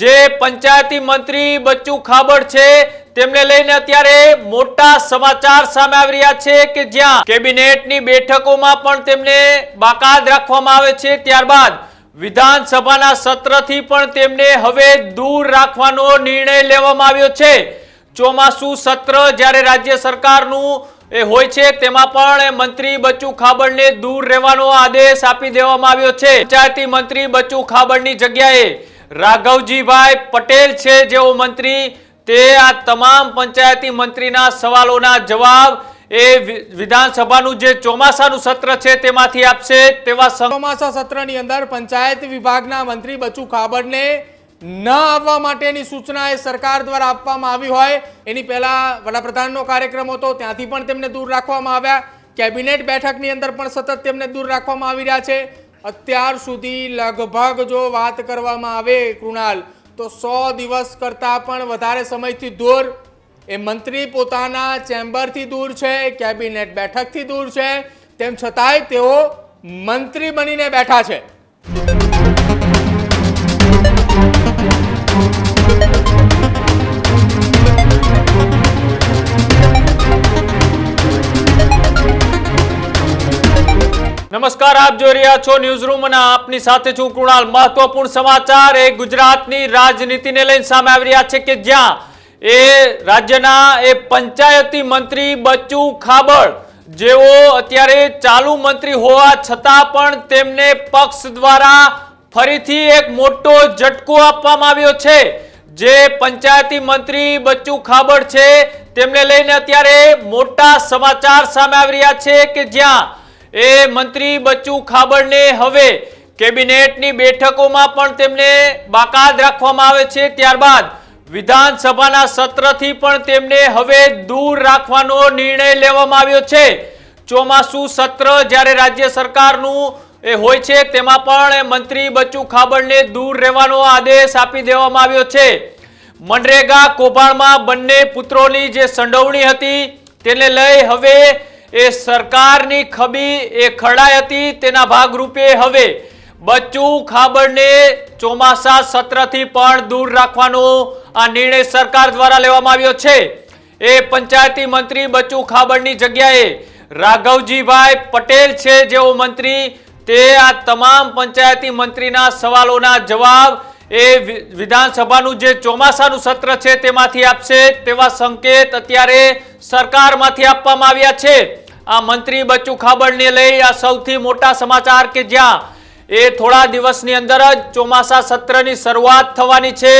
જે પંચાયતી મંત્રી બચ્ચુ ખાબડ છે, તેમને લઈને અત્યારે મોટા સમાચાર સામે આવી રહ્યા છે કે જ્યાં કેબિનેટની બેઠકોમાં પણ તેમને બાકાત રાખવામાં આવે છે. ત્યારબાદ વિધાનસભાના સત્રથી પણ તેમને હવે દૂર રાખવાનો નિર્ણય લેવામાં આવ્યો છે. ચોમાસુ સત્ર જ્યારે રાજ્ય સરકારનું એ હોય છે, તેમાં પણ મંત્રી બચ્ચુ ખાબડને દૂર રહેવાનો આદેશ આપી દેવામાં આવ્યો છે. પંચાયતી મંત્રી બચ્ચુ ખાબડની જગ્યાએ રાઘવજીભાઈ પટેલ છે જેઓ મંત્રી. તે આ તમામ પંચાયતી મંત્રીના સવાલોના જવાબ એ વિધાનસભાનું જે ચોમાસાનું સત્ર છે તેમાંથી આપશે તેવા ચોમાસા સત્રની અંદર પંચાયત વિભાગના મંત્રી બચુ ખાબડને ન આવવા માટેની સૂચના એ સરકાર દ્વારા આપવામાં આવી હોય. એની પહેલા વડાપ્રધાનનો કાર્યક્રમ હતો, ત્યાંથી પણ તેમને દૂર રાખવામાં આવ્યા. કેબિનેટ બેઠકની અંદર પણ સતત તેમને દૂર રાખવામાં આવી રહ્યા છે. અત્યાર સુધી લગભગ જો વાત કરવામાં આવે કૃણાલ, તો સો દિવસ કરતાં પણ વધારે સમયથી દૂર એ મંત્રી પોતાના ચેમ્બરથી દૂર છે, કેબિનેટ બેઠકથી દૂર છે. તેમ છતાંય તેઓ મંત્રી બનીને બેઠા છે. નમસ્કાર, આપ જોઈ રહ્યા છો ન્યૂઝ રૂમ અને આપની સાથે છું કૃણાલ. મહત્વપૂર્ણ સમાચાર, એ ગુજરાતની રાજનીતિને લઈને સામે આવી રહ્યા છે કે જ્યાં એ રાજ્યના એ પંચાયતી મંત્રી બચ્ચુ ખાબડ જેઓ અત્યારે ચાલુ મંત્રી હોવા છતાં પણ તેમને પક્ષ દ્વારા ફરીથી એક મોટો ઝટકો આપવામાં આવ્યો છે. જે પંચાયતી મંત્રી બચ્ચુ ખાબડ છે, તેમને લઈને અત્યારે મોટા સમાચાર સામે આવી રહ્યા છે કે જ્યાં એ મંત્રી બચ્ચુ ખાબડને હવે કેબિનેટની બેઠકોમાં પણ તેમને બાકાત રાખવામાં આવે છે. ત્યારબાદ વિધાનસભાના સત્રથી પણ તેમને હવે દૂર રાખવાનો નિર્ણય લેવામાં આવ્યો છે. ચોમાસુ સત્ર જ્યારે રાજ્ય સરકારનું એ હોય છે, તેમાં પણ મંત્રી બચ્ચુ ખાબડને દૂર રહેવાનો આદેશ આપી દેવામાં આવ્યો છે. મનરેગા કૌભાંડમાં બંને પુત્રોની જે સંડોવણી હતી, તેને લઈ હવે એ સરકારની ખબી, એ ખરડાઈ હતી, તેના ભાગરૂપે હવે બચ્ચુ ખાબડને ચોમાસા સત્રથી પણ દૂર રાખવાનો આ નિર્ણય સરકાર દ્વારા લેવામાં આવ્યો છે. એ પંચાયતી મંત્રી બચ્ચુ ખાબડની જગ્યાએ રાઘવજીભાઈ પટેલ છે જેઓ મંત્રી. તે આ તમામ પંચાયતી મંત્રીના સવાલોના જવાબ એ વિધાનસભાનું જે ચોમાસાનું સત્ર છે તેમાંથી આપશે તેવા સંકેત અત્યારે સરકારમાંથી આપવામાં આવ્યા છે. આ મંત્રી બચ્ચુ ખાબડને લઈ આ સૌથી મોટા સમાચાર કે જ્યાં એ થોડા દિવસની અંદર જ ચોમાસા સત્રની શરૂઆત થવાની છે.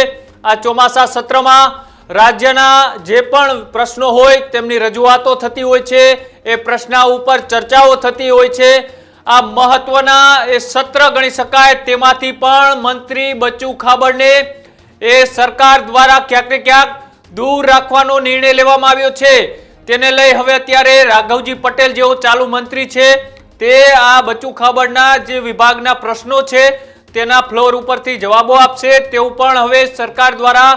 આ ચોમાસા સત્રમાં રાજ્યના જે પણ પ્રશ્નો હોય તેમની રજૂઆતો થતી હોય છે, એ પ્રશ્ના ઉપર ચર્ચાઓ થતી હોય છે. આ મહત્વના એ સત્ર ગણી શકાય તેમાંથી પણ મંત્રી બચ્ચુ ખાબડને એ સરકાર દ્વારા ક્યાંક ને ક્યાંક દૂર રાખવાનો નિર્ણય લેવામાં આવ્યો છે. તેને લઈ હવે અત્યારે રાઘવજી પટેલ જેઓ ચાલુ મંત્રી છે, તે આ બચ્ચુ ખાબડના જે વિભાગના પ્રશ્નો છે, તેના ફ્લોર ઉપરથી જવાબો આપશે. તેવું પણ હવે સરકાર દ્વારા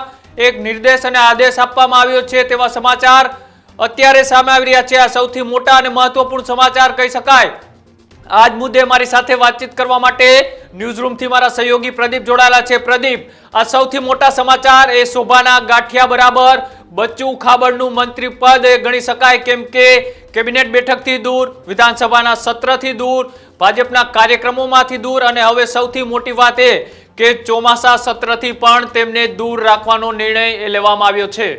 એક નિર્દેશ અને આદેશ આપવામાં આવ્યો છે તેવા સમાચાર અત્યારે સામે આવી રહ્યા છે. આ સૌથી મોટા અને મહત્વપૂર્ણ સમાચાર કહી શકાય. આજ મુદ્દે મારી સાથે વાતચીત કરવા માટે ન્યૂઝ રૂમથી મારા સહયોગી પ્રદીપ જોડાયેલા છે. પ્રદીપ, આ સૌથી મોટા સમાચાર, એ શોભાના ગાંઠિયા બરાબર, બચ્ચુ ખાબડનું મંત્રી પદ ગણી શકાય કેમ કે કેબિનેટ બેઠકથી દૂર, વિધાનસભાના સત્રથી દૂર, ભાજપના કાર્યક્રમોમાંથી દૂર અને હવે સૌથી મોટી વાત એ કે ચોમાસા સત્રથી પણ તેમને દૂર રાખવાનો નિર્ણય એ લેવામાં આવ્યો છે.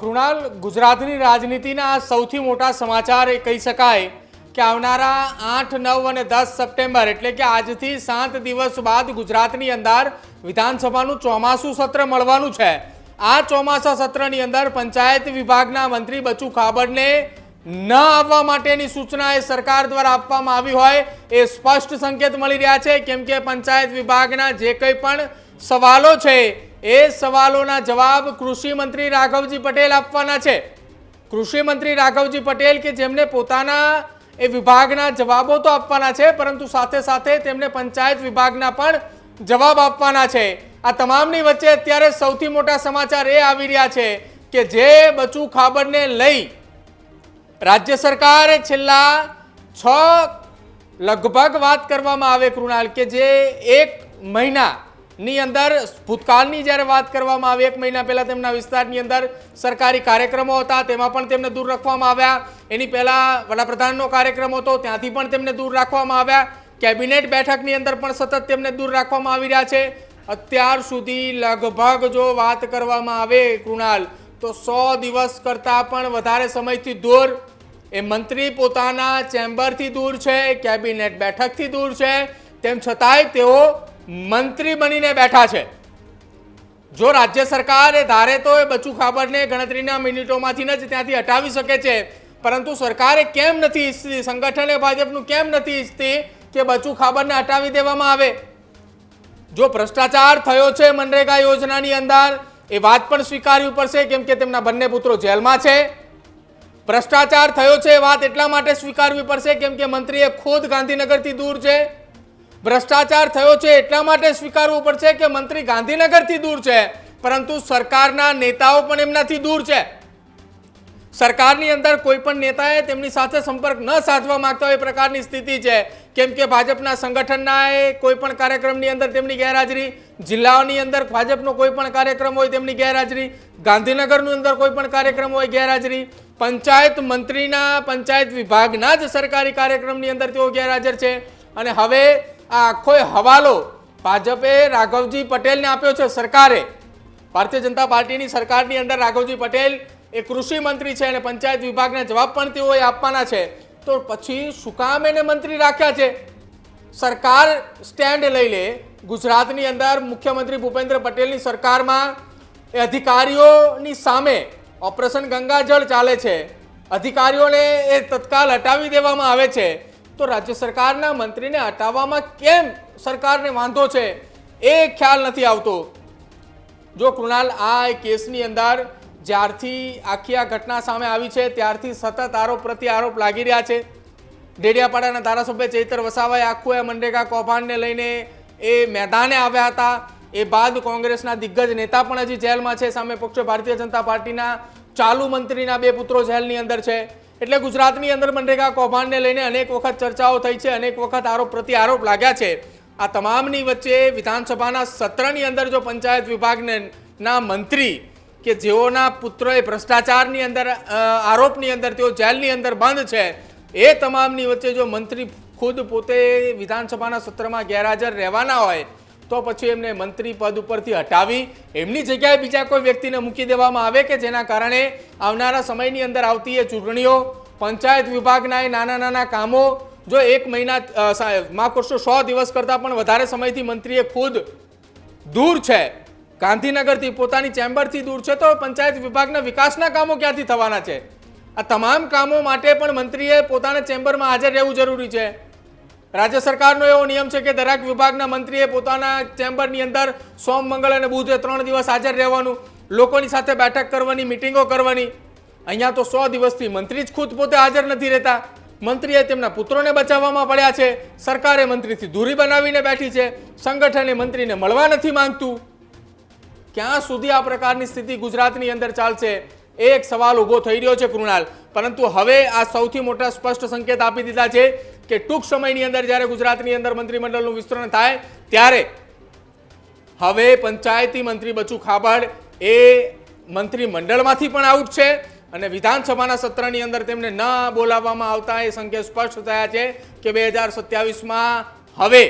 કૃણાલ, ગુજરાતની રાજનીતિના સૌથી મોટા સમાચાર એ કહી શકાય કે આવનારા આઠ, નવ અને દસ સપ્ટેમ્બર એટલે કે આજથી સાત દિવસ બાદ ગુજરાતની અંદર વિધાનસભાનું ચોમાસું સત્ર મળવાનું છે. આ ચોમાસા સત્રની અંદર પંચાયત વિભાગના મંત્રી બચુ ખાબડને ન આવવા માટેની સૂચના એ સરકાર દ્વારા આપવામાં આવી હોય એ સ્પષ્ટ સંકેત મળી રહ્યા છે. કેમ કે પંચાયત વિભાગના જે કંઈ પણ સવાલો છે એ સવાલોના જવાબ કૃષિ મંત્રી રાઘવજી પટેલ આપવાના છે. કૃષિ મંત્રી રાઘવજી પટેલ કે જેમને પોતાના એ વિભાગના જવાબો તો આપવાના છે, પરંતુ સાથે સાથે તેમને પંચાયત વિભાગના પણ જવાબ આપવાના છે. આ તમામની વચ્ચે અત્યારે સૌથી મોટા સમાચાર એ આવી રહ્યા છે કે જે બચુ ખાબડને લઈ રાજ્ય સરકારે છેલ્લા છ લગભગ વાત કરવામાં આવે કૃણાલ, કે જે એક મહિના ની અંદર ભૂતકાળની જ્યારે વાત કરવામાં આવી, એક મહિના પહેલાં તેમના વિસ્તારની અંદર સરકારી કાર્યક્રમો હતા, તેમાં પણ તેમને દૂર રાખવામાં આવ્યા. એની પહેલાં વડાપ્રધાનનો કાર્યક્રમ હતો, ત્યાંથી પણ તેમને દૂર રાખવામાં આવ્યા. કેબિનેટ બેઠકની અંદર પણ સતત તેમને દૂર રાખવામાં આવી રહ્યા છે. અત્યાર સુધી લગભગ જો વાત કરવામાં આવે કૃણાલ, તો સો દિવસ કરતાં પણ વધારે સમયથી દૂર એ મંત્રી પોતાના ચેમ્બરથી દૂર છે, કેબિનેટ બેઠકથી દૂર છે. તેમ છતાંય તેઓ મંત્રી બનીને બેઠા છે. જો રાજ્ય સરકાર ધારે તો એ બચુ ખાબરને ગણતરીના મિનિટોમાંથી જ ત્યાંથી હટાવી શકે છે. પરંતુ સરકારે કેમ નથી ઈચ્છતી સંગઠને ભાજપનું કેમ નથી ઈચ્છતી કે બચુ ખાબરને હટાવી દેવામાં આવે? જો ભ્રષ્ટાચાર થયો છે મનરેગા યોજનાની અંદર, એ વાત પણ સ્વીકારવી પડશે કેમ કે તેમના બંને પુત્રો જેલમાં છે. ભ્રષ્ટાચાર થયો છે એ વાત એટલા માટે સ્વીકારવી પડશે કેમ કે મંત્રીએ ખુદ ગાંધીનગરથી દૂર છે. ભ્રષ્ટાચાર થયો છે એટલા માટે સ્વીકારવું પડશે કે મંત્રી ગાંધીનગરથી દૂર છે. પરંતુ સરકારના નેતાઓ પણ એમનાથી દૂર છે. સરકારની અંદર કોઈ પણ નેતાએ તેમની સાથે સંપર્ક ન સાધવા માંગતા હોય એ પ્રકારની સ્થિતિ છે. કેમ કે ભાજપના સંગઠનના કોઈ પણ કાર્યક્રમની અંદર તેમની ગેરહાજરી, જિલ્લાઓની અંદર ભાજપનો કોઈ પણ કાર્યક્રમ હોય તેમની ગેરહાજરી, ગાંધીનગરની અંદર કોઈ પણ કાર્યક્રમ હોય ગેરહાજરી, પંચાયત મંત્રીના, પંચાયત વિભાગના જ સરકારી કાર્યક્રમની અંદર તેઓ ગેરહાજર છે. અને હવે આ આખો હવાલો ભાજપે રાઘવજી પટેલને આપ્યો છે સરકારે. ભારતીય જનતા પાર્ટીની સરકારની અંદર રાઘવજી પટેલ એ કૃષિ મંત્રી છે અને પંચાયત વિભાગના જવાબ પણ તેઓએ આપવાના છે. તો પછી શું કામ એને મંત્રી રાખ્યા છે? સરકાર સ્ટેન્ડ લઈ લે. ગુજરાતની અંદર મુખ્યમંત્રી ભૂપેન્દ્ર પટેલની સરકારમાં એ અધિકારીઓની સામે ઓપરેશન ગંગાજળ ચાલે છે. અધિકારીઓને એ તત્કાલ હટાવી દેવામાં આવે છે. તો રાજ્ય સરકારના મંત્રીને હટાવવામાં કેમ સરકારને વાંધો છે એ ખ્યાલ નથી આવતો. જો કૃણાલ, આ કેસની અંદર જ્યારથી આખી આ ઘટના સામે આવી છે, ત્યારથી સતત આરોપ પ્રતિ આરોપ લાગી રહ્યા છે. ડેડિયાપાડાના ધારાસભ્ય ચૈતર વસાવાએ આખું એ મનરેગા કૌભાંડને લઈને એ મેદાને આવ્યા હતા. એ બાદ કોંગ્રેસના દિગ્ગજ નેતા પણ હજી જેલમાં છે. સામે પક્ષો ભારતીય જનતા પાર્ટીના ચાલુ મંત્રીના બે પુત્રો જેલની અંદર છે. એટલે ગુજરાતની અંદર મનરેગા કૌભાંડને લઈને અનેક વખત ચર્ચાઓ થઈ છે, અનેક વખત આરોપ પ્રતિ આરોપ લાગ્યા છે. આ તમામની વચ્ચે વિધાનસભાના સત્રની અંદર જો પંચાયત વિભાગને ના મંત્રી કે જેઓના પુત્રએ ભ્રષ્ટાચારની અંદર આરોપની અંદર, તેઓ જેલની અંદર બંધ છે, એ તમામની વચ્ચે જો મંત્રી ખુદ પોતે વિધાનસભાના સત્રમાં ગેરહાજર રહેવાના હોય તો પછી એમને મંત્રી પદ ઉપરથી હટાવી એમની જગ્યાએ બીજા કોઈ વ્યક્તિને મૂકી દેવામાં આવે કે જેના કારણે આવનારા સમયની અંદર આવતી એ ચૂંટણીઓ, પંચાયત વિભાગના એ નાના નાના કામો, જો એક મહિના કરશો સો દિવસ કરતાં પણ વધારે સમયથી મંત્રીએ ખુદ દૂર છે. ગાંધીનગરથી પોતાની ચેમ્બરથી દૂર છે તો પંચાયત વિભાગના વિકાસના કામો ક્યાંથી થવાના છે? આ તમામ કામો માટે પણ મંત્રીએ પોતાના ચેમ્બરમાં હાજર રહેવું જરૂરી છે. રાજ્ય સરકારનો એવો નિયમ છે કે દરેક વિભાગના મંત્રીએ પોતાના ચેમ્બરની અંદર સોમ, મંગળ અને બુધે ત્રણ દિવસ હાજર રહેવાનું, લોકોની સાથે બેઠક કરવાની, મિટિંગો કરવાની. અહીંયા તો સો દિવસથી મંત્રી જ ખુદ પોતે હાજર નથી રહેતા. મંત્રીએ તેમના પુત્રોને બચાવવામાં પડ્યા છે. સરકારે મંત્રીથી દૂરી બનાવીને બેઠી છે. સંગઠને મંત્રીને મળવા નથી માંગતું. ક્યાં સુધી આ પ્રકારની સ્થિતિ ગુજરાતની અંદર ચાલશે? એ એક સવાલ ઊભો થઈ રહ્યો છે કૃણાલ. પરંતુ હવે આ સૌથી મોટા સ્પષ્ટ સંકેત આપી દીધા છે કે ટૂંક સમયની અંદર જ્યારે ગુજરાતની અંદર મંત્રીમંડળનું વિસ્તરણ થાય, ત્યારે હવે પંચાયતી મંત્રી બચુ ખાબડ એ મંત્રીમંડળમાંથી પણ આઉટ છે અને વિધાનસભાના સત્રની અંદર તેમને ન બોલાવવામાં આવતા એ સંકેત સ્પષ્ટ થયા છે કે બે હજાર સત્યાવીસમાં હવે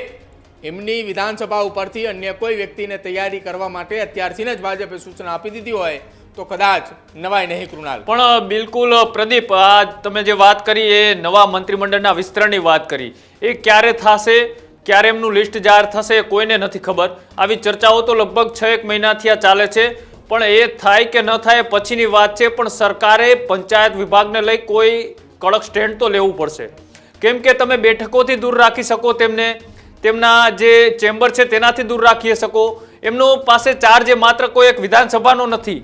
એમની વિધાનસભા ઉપરથી અન્ય કોઈ વ્યક્તિને તૈયારી કરવા માટે અત્યારથી જ ભાજપે સૂચના આપી દીધી હોય તો કદાચ નવાય નહીં કૃણાલ. પણ બિલકુલ પ્રદીપ, આ તમે જે વાત કરી એ નવા મંત્રીમંડળના વિસ્તરણની વાત કરી. એ ક્યારે થશે? ક્યારે એમનું લિસ્ટ જાહેર થશે કોઈને નથી ખબર. આવી ચર્ચાઓ તો લગભગ છ એક મહિનાથી આ ચાલે છે. પણ એ થાય કે ન થાય પછીની વાત છે. પણ સરકારે પંચાયત વિભાગને લઈ કોઈ કડક સ્ટેન્ડ તો લેવું પડશે. કેમ કે તમે બેઠકોથી દૂર રાખી શકો તેમને. તેમના જે ચેમ્બર છે તેનાથી દૂર રાખી શકો. એમનો પાસે ચાર્જ એ માત્ર કોઈ એક વિધાનસભાનો નથી.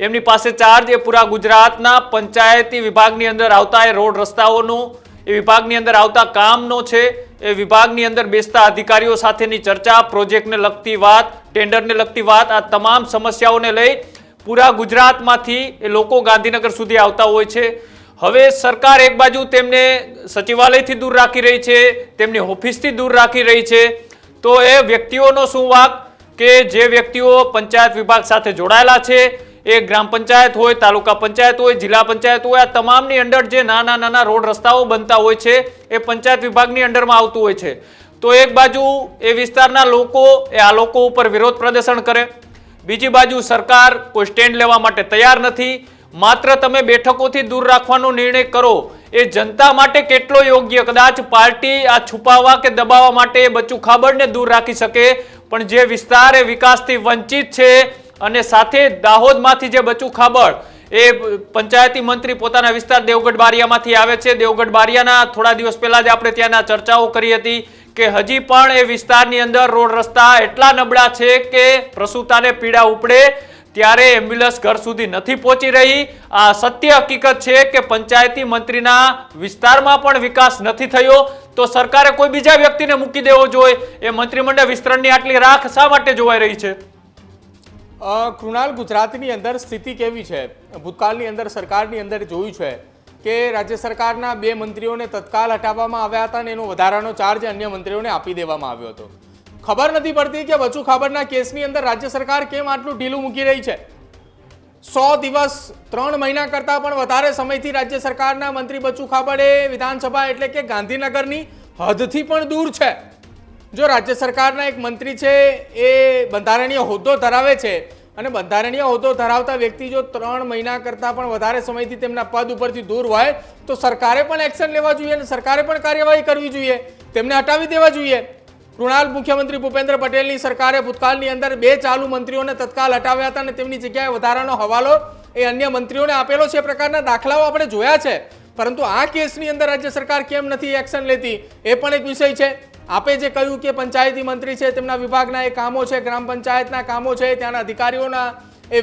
એમની પાસે ચાર્જ એ પૂરા ગુજરાતના પંચાયતી વિભાગની અંદર આવતા એ રોડ રસ્તાઓનું, એ વિભાગની અંદર આવતા કામનો છે, એ વિભાગની અંદર બેસતા અધિકારીઓ સાથેની ચર્ચા, પ્રોજેક્ટને લગતી વાત, ટેન્ડરને લગતી વાત, આ તમામ સમસ્યાઓને લઈ પૂરા ગુજરાતમાંથી એ લોકો ગાંધીનગર સુધી આવતા હોય છે. હવે સરકાર એક બાજુ તેમને સચિવાલયથી દૂર રાખી રહી છે, તેમની ઓફિસથી દૂર રાખી રહી છે. તો એ વ્યક્તિઓનો શું વાક? કે જે વ્યક્તિઓ પંચાયત વિભાગ સાથે જોડાયેલા છે એ ગ્રામ પંચાયત હોય, તાલુકા પંચાયત હોય, જિલ્લા પંચાયત હોય, આ તમામની અંડર જે નાના નાના રોડ રસ્તાઓ બનતા હોય છે, એ પંચાયત વિભાગની અંડરમાં આવતું હોય છે. તો એક બાજુ એ વિસ્તારના લોકો, એ આ લોકો ઉપર વિરોધ પ્રદર્શન કરે. બીજી બાજુ સરકાર કોઈ સ્ટેન્ડ લેવા માટે તૈયાર નથી. માત્ર તમે બેઠકોથી દૂર રાખવાનો નિર્ણય કરો. એ જનતા માટે કેટલો યોગ્ય? કદાચ પાર્ટી આ છુપાવવા કે દબાવવા માટે એ બચ્ચું ખાબડને દૂર રાખી શકે. પણ જે વિસ્તાર એ વિકાસથી વંચિત છે અને સાથે દાહોદમાંથી જે બચ્ચું ખાબડ એ પંચાયતી મંત્રી પોતાના વિસ્તાર દેવગઢ બારિયામાંથી આવે છે. દેવગઢ બારિયાના થોડા દિવસ પહેલા જ આપણે ત્યાંના ચર્ચાઓ કરી હતી કે હજી પણ એ વિસ્તારની અંદર રોડ રસ્તા એટલા નબળા છે કે પ્રસૂતાને પીડા ઉપડે ત્યારે એમ્બ્યુલન્સ ઘર સુધી નથી પહોંચી રહી. આ સત્ય હકીકત છે કે પંચાયતી મંત્રીના વિસ્તારમાં પણ વિકાસ નથી થયો. તો સરકારે કોઈ બીજા વ્યક્તિને મૂકી દેવો જોઈએ? એ મંત્રીમંડળ વિસ્તરણની આટલી રાખ શા માટે જોવાઈ રહી છે? કૃણાલ, ગુજરાતની અંદર સ્થિતિ કેવી છે? ભૂતકાળની અંદર, સરકારની અંદર જોયું છે કે રાજ્ય સરકારના બે મંત્રીઓને તત્કાલ હટાવવામાં આવ્યા હતા અને એનો વધારાનો ચાર્જ અન્ય મંત્રીઓને આપી દેવામાં આવ્યો હતો. ખબર નથી પડતી કે બચુ ખાબરના કેસની અંદર રાજ્ય સરકાર કેમ આટલું ઢીલું મૂકી રહી છે? સો દિવસ, ત્રણ મહિના કરતાં પણ વધારે સમયથી રાજ્ય સરકારના મંત્રી બચુ ખાબડે વિધાનસભા એટલે કે ગાંધીનગરની હદથી પણ દૂર છે. જો રાજ્ય સરકારના એક મંત્રી છે, એ બંધારણીય હોદ્દો ધરાવે છે અને બંધારણીય હોદ્દો ધરાવતા વ્યક્તિ જો ત્રણ મહિના કરતાં પણ વધારે સમયથી તેમના પદ ઉપરથી દૂર હોય, તો સરકારે પણ એક્શન લેવા જોઈએ અને સરકારે પણ કાર્યવાહી કરવી જોઈએ. તેમને હટાવી દેવા જોઈએ. કૃણાલ મુખ્યમંત્રી ભૂપેન્દ્ર પટેલની સરકારે ભૂતકાળની અંદર બે ચાલુ મંત્રીઓને તત્કાલ હટાવ્યા હતા અને તેમની જગ્યાએ વધારાનો હવાલો એ અન્ય મંત્રીઓને આપેલો છે. એ પ્રકારના દાખલાઓ આપણે જોયા છે. પરંતુ આ કેસની અંદર રાજ્ય સરકાર કેમ નથી એક્શન લેતી, એ પણ એક વિષય છે. આપે જે કહ્યું કે પંચાયતી મંત્રી છે, તેમના વિભાગના એ કામો છે, ગ્રામ પંચાયતના કામો છે, ત્યાંના અધિકારીઓના એ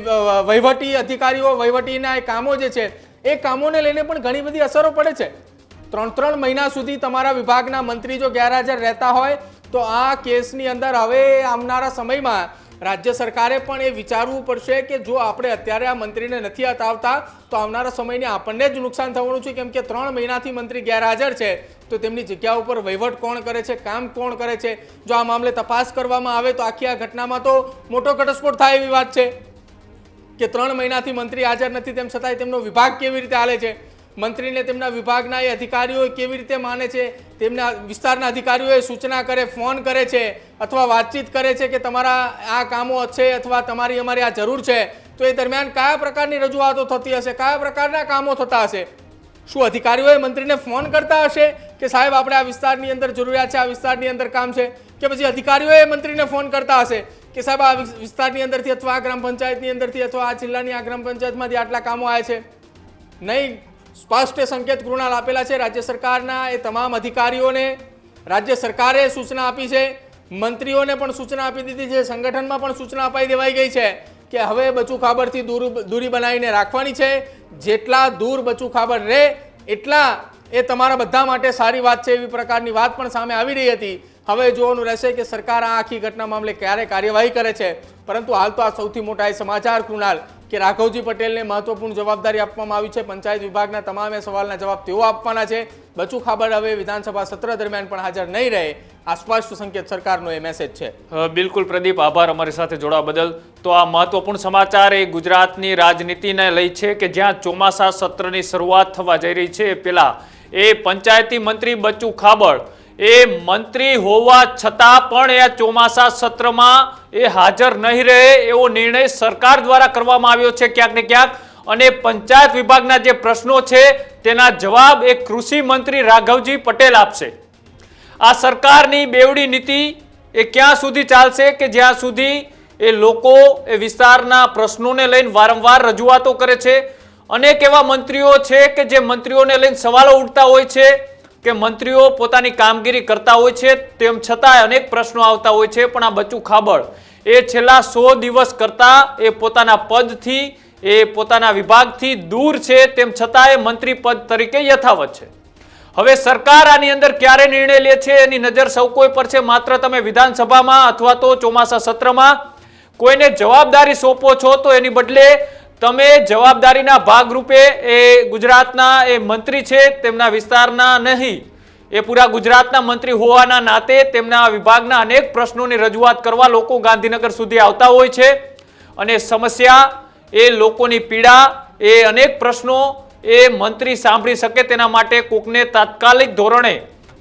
વહીવટી અધિકારીઓ, વહીવટીના એ કામો જે છે, એ કામોને લઈને પણ ઘણી બધી અસરો પડે છે. ત્રણ ત્રણ મહિના સુધી તમારા વિભાગના મંત્રી જો ગેરહાજર રહેતા હોય, તો આ કેસની અંદર હવે આવનારા સમયમાં રાજ્ય સરકારે પણ એ વિચારવું પડશે કે જો આપણે અત્યારે આ મંત્રીને નથી હટાવતા તો આવનારા સમયને આપણને જ નુકસાન થવાનું છે. કેમ કે ત્રણ મહિનાથી મંત્રી ગેરહાજર છે, તો તેમની જગ્યા ઉપર વહીવટ કોણ કરે છે, કામ કોણ કરે છે? જો આ મામલે તપાસ કરવામાં આવે, તો આખી આ ઘટનામાં તો મોટો ઘટસ્ફોટ થાય એવી વાત છે. કે ત્રણ મહિનાથી મંત્રી હાજર નથી, તેમ છતાંય તેમનો વિભાગ કેવી રીતે હાલે છે? મંત્રીને તેમના વિભાગના એ અધિકારીઓ કેવી રીતે માને છે, તેમના વિસ્તારના અધિકારીઓએ સૂચના કરે, ફોન કરે છે અથવા વાતચીત કરે છે કે તમારા આ કામો છે અથવા તમારી અમારી આ જરૂર છે, તો એ દરમિયાન કયા પ્રકારની રજૂઆતો થતી હશે, કયા પ્રકારના કામો થતા હશે? શું અધિકારીઓએ મંત્રીને ફોન કરતા હશે કે સાહેબ, આપણે આ વિસ્તારની અંદર જરૂરિયાત છે, આ વિસ્તારની અંદર કામ છે? કે પછી અધિકારીઓએ મંત્રીને ફોન કરતા હશે કે સાહેબ, આ વિસ્તારની અંદરથી અથવા આ ગ્રામ પંચાયતની અંદરથી અથવા આ જિલ્લાની આ ગ્રામ પંચાયતમાંથી આટલા કામો આવે છે? નહીં. સ્પષ્ટ સંકેત કૃણાલ આપેલા છે. રાજ્ય સરકારના એ તમામ અધિકારીઓને, રાજ્ય સરકારે સૂચના આપી છે. મંત્રીઓને પણ સૂચના આપી દીધી છે. સંગઠનમાં પણ સૂચના અપાઈ દેવાઈ ગઈ છે કે હવે બચુ ખાબરથી દૂર, દૂરી બનાવીને રાખવાની છે. જેટલા દૂર બચુ ખાબર રહે, એટલા એ તમારા બધા માટે સારી વાત છે એવી પ્રકારની વાત પણ સામે આવી રહી હતી. હવે જોવાનું રહેશે કે સરકાર આ આખી ઘટના મામલે ક્યારે કાર્યવાહી કરે છે. પરંતુ હાલ તો આ સૌથી મોટા એ સમાચાર કૃણાલ કે રાઘવજી પટેલને મહત્વપૂર્ણ જવાબદારી આપવામાં આવી છે. પંચાયત વિભાગના તમામે સવાલના જવાબ તેઓ આપવાના છે. બચુ ખાબર હવે વિધાનસભા સત્ર દરમિયાન પણ હાજર નહીં રહે. આ સંકેત સરકારનો એ મેસેજ છે. બિલકુલ પ્રદીપ, આભાર અમારી સાથે જોડાવા બદલ. તો આ મહત્વપૂર્ણ સમાચાર એ ગુજરાતની રાજનીતિને લઈ છે કે જ્યાં ચોમાસા સત્રની શરૂઆત થવા જઈ રહી છે. એ પહેલા એ પંચાયતી મંત્રી બચુ ખાબડ એ મંત્રી હોવા છતાં પણ એ ચોમાસા સત્રમાં એ હાજર નહીં રહે એવો નિર્ણય સરકાર દ્વારા કરવામાં આવ્યો છે ક્યાંક ને ક્યાંક. અને પંચાયત વિભાગના જે પ્રશ્નો છે તેના જવાબ એ કૃષિ મંત્રી રાઘવજી પટેલ આપશે. આ સરકારની બેવડી નીતિ એ ક્યાં સુધી ચાલશે કે જ્યાં સુધી એ લોકો એ વિસ્તારના પ્રશ્નોને લઈને વારંવાર રજૂઆતો કરે છે? અનેક એવા મંત્રીઓ છે કે જે મંત્રીઓને લઈને સવાલો ઉઠતા હોય છે. કે મંત્રીઓ પોતાની કામગીરી કરતા હોય છે, તેમ છતાંય અનેક પ્રશ્નો આવતા હોય છે, પણ આ બચ્ચું ખાબડ એ છેલ્લા સો દિવસ કરતા એ પોતાના પદથી, એ પોતાના વિભાગથી દૂર છે, તેમ છતાં એ મંત્રી પદ તરીકે યથાવત છે. હવે સરકાર આની અંદર ક્યારે નિર્ણય લે છે, એની નજર સૌ કોઈ પર છે, માત્ર તમે વિધાનસભામાં અથવા તો ચોમાસા સત્રમાં. કોઈને જવાબદારી સોંપો છો, તો એની બદલે તમે જવાબદારીના ભાગરૂપે એ ગુજરાતના એ મંત્રી છે, તેમના વિસ્તારના નહીં, એ પૂરા ગુજરાતના મંત્રી હોવાના નાતે તેમના વિભાગના અનેક પ્રશ્નોની રજૂઆત કરવા લોકો ગાંધીનગર સુધી આવતા હોય છે. અને સમસ્યા, એ લોકોની પીડા, એ અનેક પ્રશ્નો એ મંત્રી સાંભળી શકે તેના માટે કોકને તાત્કાલિક ધોરણે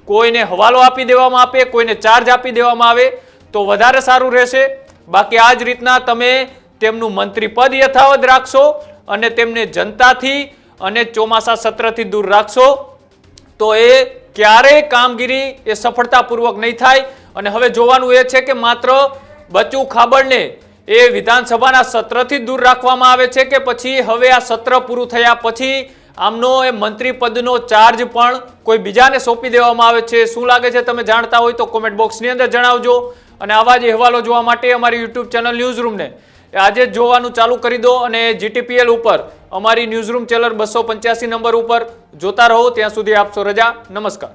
કોઈને હવાલો આપી દેવામાં આપે, કોઈને ચાર્જ આપી દેવામાં આવે તો વધારે સારું રહેશે. બાકી આ જ રીતના તમે તેમનું મંત્રી પદ યથાવત રાખશો અને તેમને જનતાથી અને ચોમાસા સત્રથી દૂર રાખશો, તો એ ક્યારેય કામગીરી એ સફળતાપૂર્વક નહીં થાય. અને હવે જોવાનું એ છે કે માત્ર બચુ ખાબડને એ વિધાનસભાના સત્રથી દૂર રાખવામાં આવે છે કે પછી હવે આ સત્ર પૂરું થયા પછી આમનો એ મંત્રી પદનો ચાર્જ પણ કોઈ બીજાને સોંપી દેવામાં આવે છે? શું લાગે છે? તમે જાણતા હોય તો કોમેન્ટ બોક્સની અંદર જણાવજો. અને આવા જ અહેવાલો જોવા માટે અમારી યુટ્યુબ ચેનલ ન્યૂઝ રૂમને આજે જ જોવાનું ચાલુ કરી દો અને જીટીપીએલ ઉપર, અમારી ન્યૂઝરૂમ ચેનલ બસો નંબર ઉપર જોતા રહો. ત્યાં સુધી આપશો રજા. નમસ્કાર.